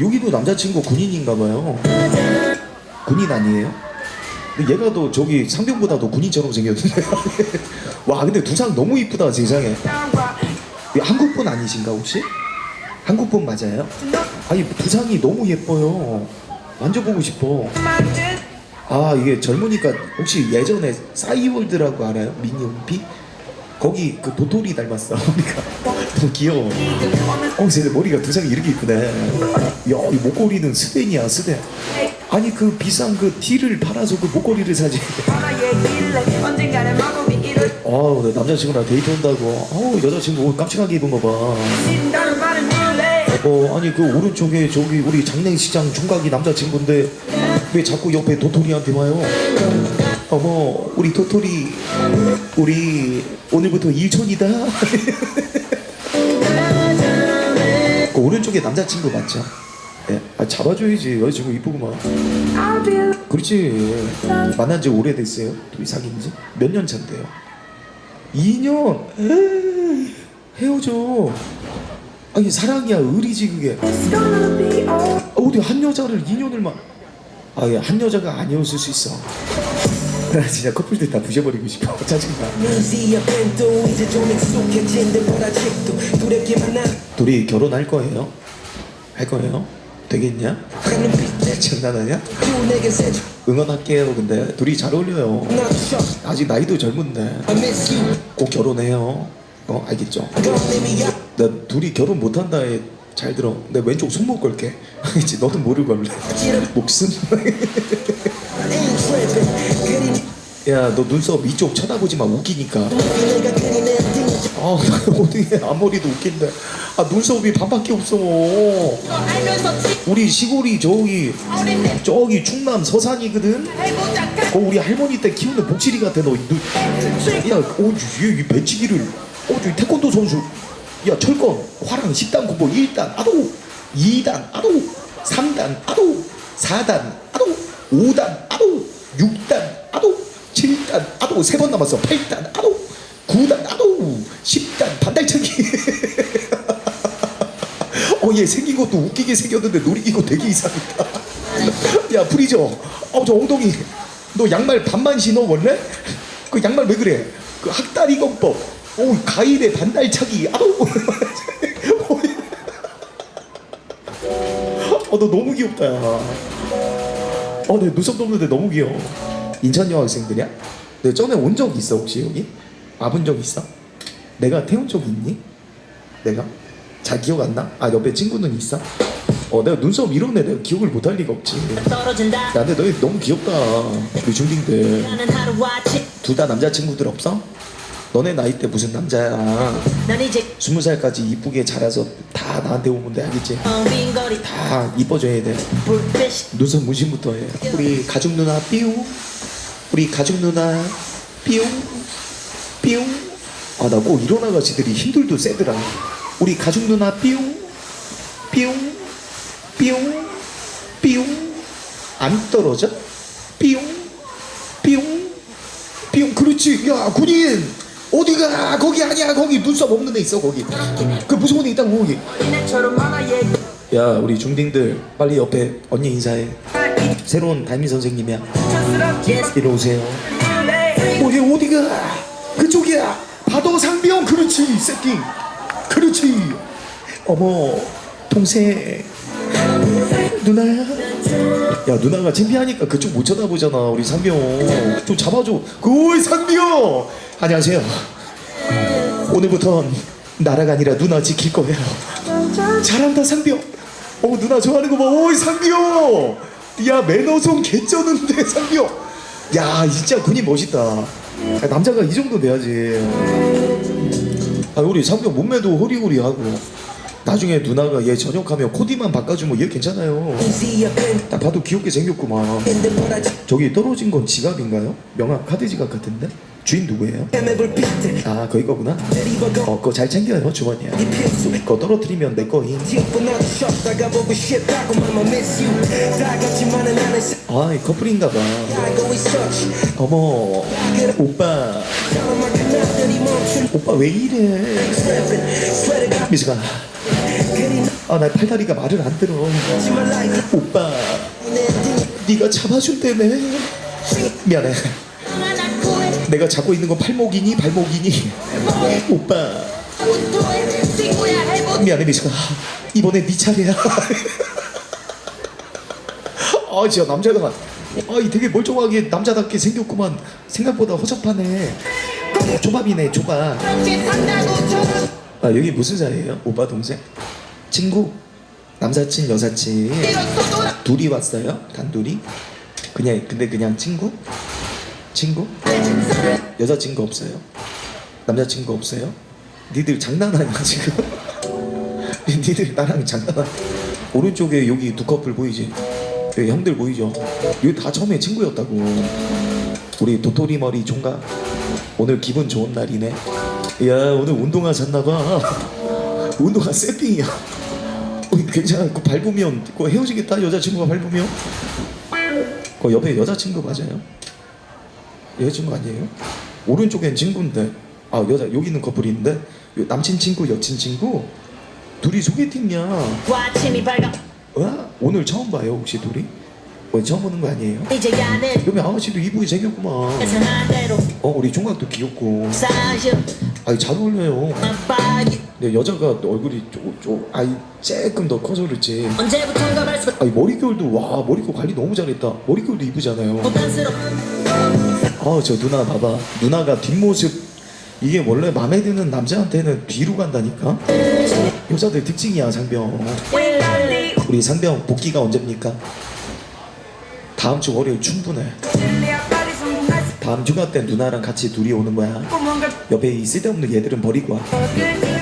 여기도 남자친구 군인인가봐요. 군인 아니에요? 근데 얘가 더 저기 상병보다도 군인처럼 생겼는데. 와 근데 두상 너무 이쁘다 세상에. 이 한국분 아니신가 혹시? 한국분 맞아요? 아니 두상이 너무 예뻐요. 만져보고 싶어. 아 이게 젊으니까 혹시 예전에 싸이월드라고 알아요? 미니홈피? 거기 그 도토리 닮았어 머리가. 너무 귀여워. 어 쟤 머리가 두상이 이렇게 이쁘네 야 이 목걸이는 스덴이야 스덴 아니 그 비싼 그 티를 팔아서 그 목걸이를 사지. 아우 내 남자친구랑 데이트 온다고. 아우 여자친구 옷 깜찍하게 입은 말은 몰래 어 아니 그 오른쪽에 저기 우리 장례식장 총각이 남자친구인데 왜 자꾸 옆에 도토리한테 와요? 어머 우리 도토리 우리 오늘부터 일촌이다. 그 오른쪽에 남자친구 맞죠? 예, 아, 잡아줘야지 여자친구 이쁘구만. 그렇지 만난 지 오래됐어요? 둘이 사귄 지? 몇 년 차인데요? 2년? 에이, 헤어져 아니 사랑이야 의리지 그게 아, 어디 한 여자를 2년을 만 아예 한 여자가 아니었을 수 있어 나 진짜 커플들 다 부셔버리고 싶어. 짜증나. 둘이 결혼할 거예요? 할 거예요? 되겠냐? 장난하냐? 응원할게요 근데. 둘이 잘 어울려요. 아직 나이도 젊은데. 꼭 결혼해요. 어 알겠죠? 나 둘이 결혼 못한다에 잘 들어. 내 왼쪽 손목 걸게. 알겠지? 너도 모르고 걸래. 목숨? 야 너 눈썹 이쪽 쳐다보지 마. 웃기니까. 아 어떻게 앞머리도 웃긴데. 아 눈썹이 반밖에 없어. 우리 시골이 저기 저기 충남 서산이거든? 거 우리 할머니 때 키우는 복실이 같아 너 눈. 야 어주 이 배치기를. 어주 태권도 선수. 야 철권 화랑 10단 공부 1단 아도. 2단 아도. 3단 아도. 4단 아도. 5단 아도. 6단 아도 7단 아도 세 번 남았어. 8단 아도 9단 아도 10단 반달차기. 어 얘 생긴 것도 웃기게 생겼는데 놀이기구 되게 이상하다. 야 프리저 어 저 엉덩이. 너 양말 반만 신어 원래? 그 양말 왜 그래? 그 학다리 건법. 오 가일에 반달차기. 아우. 어 너 너무 귀엽다 야 어 내 눈썹 돋는데 너무 귀여워. 인천 여학생들이야? 너 전에 온 적 있어 혹시 여기? 와본 적 있어? 내가 태운 적이 있니? 내가? 잘 기억 안 나? 아 옆에 친구는 있어? 어 내가 눈썹 이런 애 내가 기억을 못 할 리가 없지 떨어진다 야 근데 너희 너무 귀엽다 우리 중딩들 나는 하루아침 둘다 남자친구들 없어? 너네 나이 때 무슨 남자야 넌 이제 스무 살까지 이쁘게 자라서 다 나한테 오면 돼 알겠지? 텅빈 거리 다 이뻐져야 돼 불빛 눈썹 문신부터 해 우리 가족 누나 삐용 우리 가족 누나 삐용 삐용. 아나꼭 이런 아가씨들이 힘들도 세더라. 우리 가족 누나 삐용 삐용 삐용 삐용. 안 떨어져? 삐용 삐용 삐용. 그렇지. 야 군인. 어디가? 거기 아니야. 거기 눈썹 없는 애 있어 거기. 그 무서운 애 있다고 거기. 야 우리 중딩들 빨리 옆에 언니 인사해 새로운 담임 선생님이야. 촌스럽지 이리 오세요. 몰래 어, 얘 어디가? 그쪽이야. 바도 상병 그렇지 세팅 그렇지. 어머 동생. 누나야 야 누나가 창피하니까 그쪽 못 쳐다보잖아 우리 상병 좀 잡아줘. 그이 상병 안녕하세요. 오늘부턴 나라가 아니라 누나 지킬 거예요. 잘한다 상병 어 누나 좋아하는 거봐. 오이 상병 야 매너송 개쩌는데 상병 야 진짜 군인 멋있다. 야, 남자가 이 정도 돼야지. 아 우리 상병 몸매도 호리호리하고. 나중에 누나가 얘 저녁하면 코디만 바꿔주면 얘 괜찮아요. 딱 봐도 귀엽게 생겼구만. 저기 떨어진 건 지갑인가요? 명함 카드 지갑 같은데? 주인 누구예요? 아 거기 거구나. 어 그거 잘 챙겨요 필수. 그거 떨어뜨리면 내 거임. 아이 커플인가 봐. 알고 있어 어머 오빠. 오빠 왜 이래? 트래핑 스웨트가 미스가 그린 아나 팔다리가 말을 안 들어. 오빠. 네가 잡아준다며 미안해 내가 잡고 있는 건 팔목이니 발목이니? 오빠. 미안해 미수가 이번에 네 차례야. 아 진짜 남자가 아이 되게 멀쩡하게 남자답게 생겼구만. 생각보다 허접하네. 조밥이네 조밥. 아 여기 무슨 사이예요? 오빠 동생? 친구? 남사친 여사친? 둘이 왔어요? 단둘이? 그냥 근데 그냥 친구 친구? 여자친구 없어요? 남자친구 없어요? 니들 장난하냐 지금? 니들 나랑 장난하 오른쪽에 여기 두 커플 보이지? 여기 형들 보이죠? 여기 다 처음에 친구였다고. 우리 도토리 머리 총각 오늘 기분 좋은 날이네. 야 오늘 운동하셨나봐. 운동화 세팅이야. 어, 괜찮아. 그 밟으면 그 헤어지겠다 여자친구가 밟으면. 그 옆에 여자친구 맞아요? 여자친구 아니에요? 오른쪽엔 친구인데 아 여자 여기 있는 커플인데 요 남친 친구 여친 친구? 둘이 소개팅이야. 와 아침이 밝아. 와 오늘 처음 봐요 혹시 둘이? 어, 처음 보는 거 아니에요? 이제야 내 여기 아가씨도 이쁘게 생겼구만. 어 우리 총각도 귀엽고. 사실 아니 잘 어울려요. 근데 여자가 얼굴이 쪼쪼 아이 조금 더 커서 그렇지 언제부턴가 아니 머릿결도 와 머릿결 관리 너무 잘했다. 머릿결도 이쁘잖아요. 부담스러 아저 누나 봐봐. 누나가 뒷모습. 이게 원래 마음에 드는 남자한테는 뒤로 간다니까? 여자들 특징이야 상병. 우리 상병 복귀가 언제입니까? 다음 주 월요일 충분해. 다음 휴가 때 누나랑 같이 둘이 오는 거야. 옆에 이 쓸데없는 얘들은 버리고 와.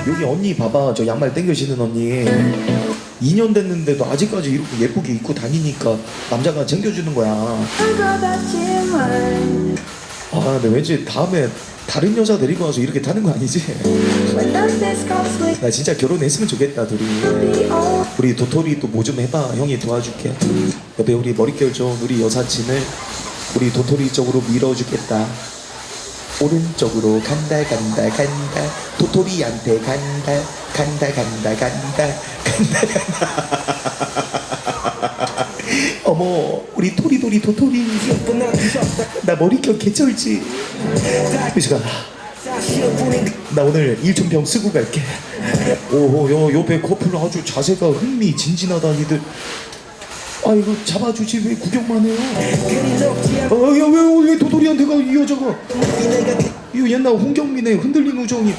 여기 언니 봐봐. 저 양말 땡겨 신는 언니 2년 됐는데도 아직까지 이렇게 예쁘게 입고 다니니까 남자가 챙겨주는 거야. 아 근데 왠지 다음에 다른 여자 데리고 와서 이렇게 타는 거 아니지? 나 진짜 결혼했으면 좋겠다 둘이. 우리 도토리 또 뭐 좀 해봐. 형이 도와줄게. 옆에 우리 머릿결 좋은 우리 여사친을 우리 도토리 쪽으로 밀어주겠다 오른쪽으로 간다 간다 간다. 도토리한테 간다 간다 간다 간다 간다 간다. 어머 우리 토리도리 도토리. 나 머릿결 개쩔지. 미수가 나. 오늘 일천평 쓰고 갈게. 오호 요 옆에 커플 아주 자세가 흥미진진하다 니들 아 이거 잡아주지. 왜 구경만 해요? 아야왜 왜 도토리한테 가 이 여자가? 이거 옛날 홍경민의 흔들린 우정이.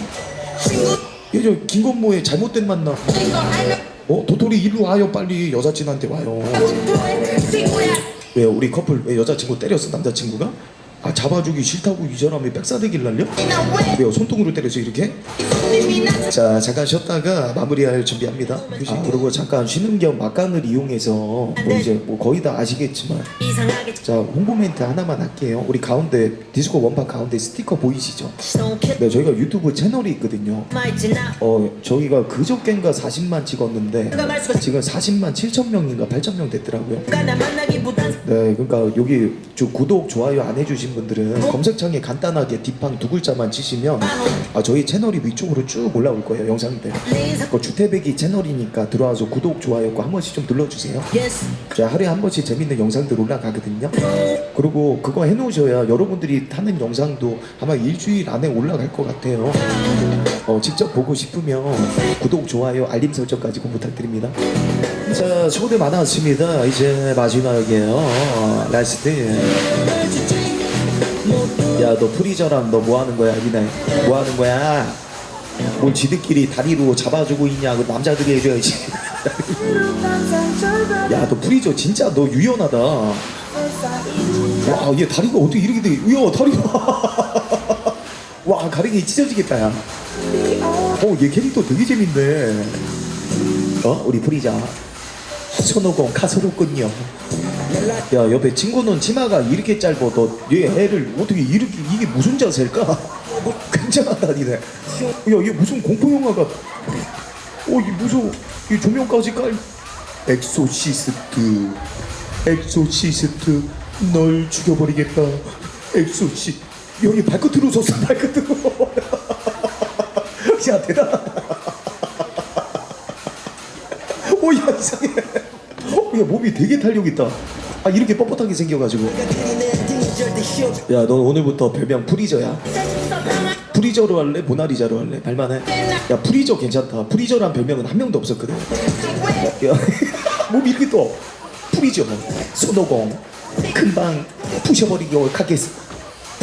예전 김건모의 잘못된 만남. 어 도토리 이리 와요. 빨리 여자친한테 와요. 왜 우리 커플 왜 여자친구 때렸어? 남자친구가? 아 잡아주기 싫다고 이 사람이 백사대기를 날려? 왜요? 손등으로 때려서 이렇게? 자 잠깐 쉬었다가 마무리할 준비합니다. 아, 그리고 잠깐 쉬는 겸 막간을 이용해서 뭐 이제 뭐 거의 다 아시겠지만 자 홍보 멘트 하나만 할게요. 우리 가운데 디스코 원판 가운데 스티커 보이시죠? 네 저희가 유튜브 채널이 있거든요. 어 저희가 그저껜가 40만 찍었는데 지금 40만 7천 명인가 8천 명 됐더라고요 네, 그러니까 여기 저 구독, 좋아요 안 해주신 분들은 검색창에 간단하게 뒷방 두 글자만 치시면 아 저희 채널이 위쪽으로 쭉 올라올 거예요 영상들. 리사 그 주태백이 채널이니까 들어와서 구독, 좋아요 한 번씩 좀 눌러주세요. 자 하루에 한 번씩 재밌는 영상들 올라가거든요. 그리고 그거 해놓으셔야 여러분들이 타는 영상도 아마 일주일 안에 올라갈 것 같아요. 어, 직접 보고 싶으면 구독, 좋아요, 알림 설정까지 꼭 부탁드립니다. 자, 초대 많았습니다. 이제 마지막이에요. 라스트. 야, 너 프리저랑 너뭐 하는 거야, 미나이? 뭐 하는 거야? 뭘 지들끼리 다리로 잡아주고 있냐? 그 남자들이 해줘야지. 야, 너 프리저 진짜 너 유연하다. 와, 얘 다리가 어떻게 이렇게 돼? 야, 다리가. 와, 가랭이 찢어지겠다, 야. 어, 얘 캐릭터 되게 재밌네. 어, 우리 프리자. 손오공 카소롭군요. 야, 옆에 친구는 치마가 이렇게 짧아. 너얘 애를 어떻게 이렇게 이게 무슨 자세일까? 굉장하다, 니네. 야, 얘 무슨 공포 영화가? 어, 이 무슨 이 조명까지 깔. 엑소시스트, 엑소시스트, 널 죽여버리겠다. 엑소시. 여기 발끝으로 섰어, 발끝으로. 야, 대단하다. 오야 이상해 어, 야 몸이 되게 탄력 있다. 아 이렇게 뻣뻣하게 생겨가지고. 야너 오늘부터 별명 프리저야. 프리저로 할래? 모나리자로 할래? 발만해? 야 프리저 괜찮다. 프리저란 별명은 한 명도 없었거든. 야, 야 몸이 이렇게 또. 프리저. 손오공. 금방 부셔버리고 가겠어.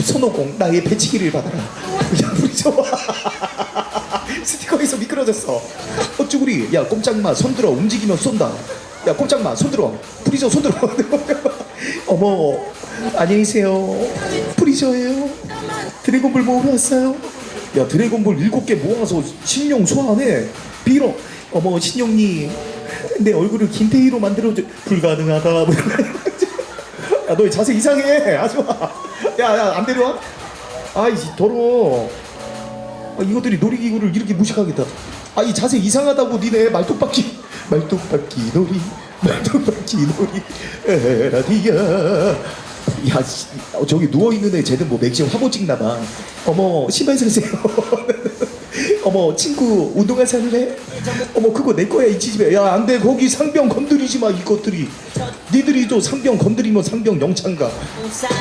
손오공 나의 배치기를 받아라. 야 프리저. 스티커에서 미끄러졌어. 어쭈구리. 야 꼼짝마. 손들어 움직이면 쏜다 야 꼼짝마. 손 들어 프리저 손 들어 어머 안녕히 계세요. 프리저예요. 드래곤볼 모으러 왔어요? 야 드래곤볼 일곱 개 모아서 신용 소환해. 빌어. 어머 신용님 내 얼굴을 김태희로 만들어줘. 불가능하다. 야 너 자세 이상해. 하지마. 야야 안 데려와? 아이 더러워. 아, 이것들이 놀이기구를 이렇게 무식하겠다. 아, 이 자세 이상하다고 니네 말뚝박기, 말뚝박기 놀이, 말뚝박기 놀이, 에라디야. 야, 씨, 어, 저기 누워있는 애 쟤는 뭐 맥심 화보 찍나봐. 어머, 신발 사세요. 어머, 친구 운동화 살래? 어머, 그거 내 거야, 이 집에. 야, 안 돼. 거기 상병 건드리지 마, 이것들이. 니들이 또 상병 건드리면 상병 영창가.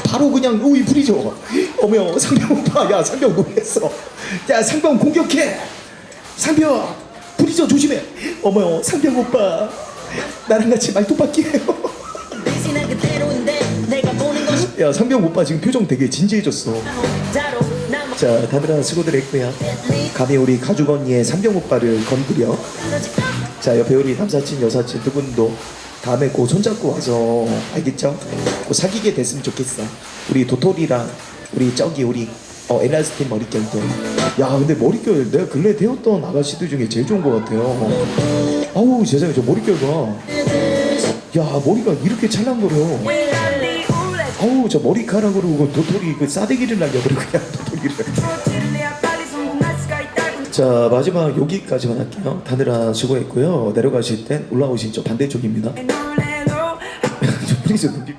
바로 그냥 우이 부리죠. 어머 상병 오빠 야 상병 놀랬어. 야 상병 공격해. 상병 부리죠 조심해. 어머 상병 오빠 나랑 같이 말뚝박기 해요. 대신은 그대로인데 내가 보는 것이 야 상병 오빠 지금 표정 되게 진지해졌어. 자로 남자 다들아 수고들 했고요. 감히 우리 가죽 언니의 상병 오빠를 건드려. 자 옆에 우리 남사친 여사친 두 분도 다음에 꼭 손잡고 와서 알겠죠? 꼭 사귀게 됐으면 좋겠어. 우리 도토리랑 우리 저기 우리 어 엘라스틴 머릿결도. 야 근데 머릿결 내가 근래 되었던 아가씨들 중에 제일 좋은 것 같아요. 아우 세상에 저 머릿결 봐. 야 머리가 이렇게 찰랑거려. 아우 저 머리카락으로 그 도토리 그 싸대기를 날려버려 그냥 도토리를. 자 마지막 여기까지만 할게요. 다들 수고했고요. 내려가실 땐 올라오신 저 반대쪽입니다. 저 프리즈 눈빛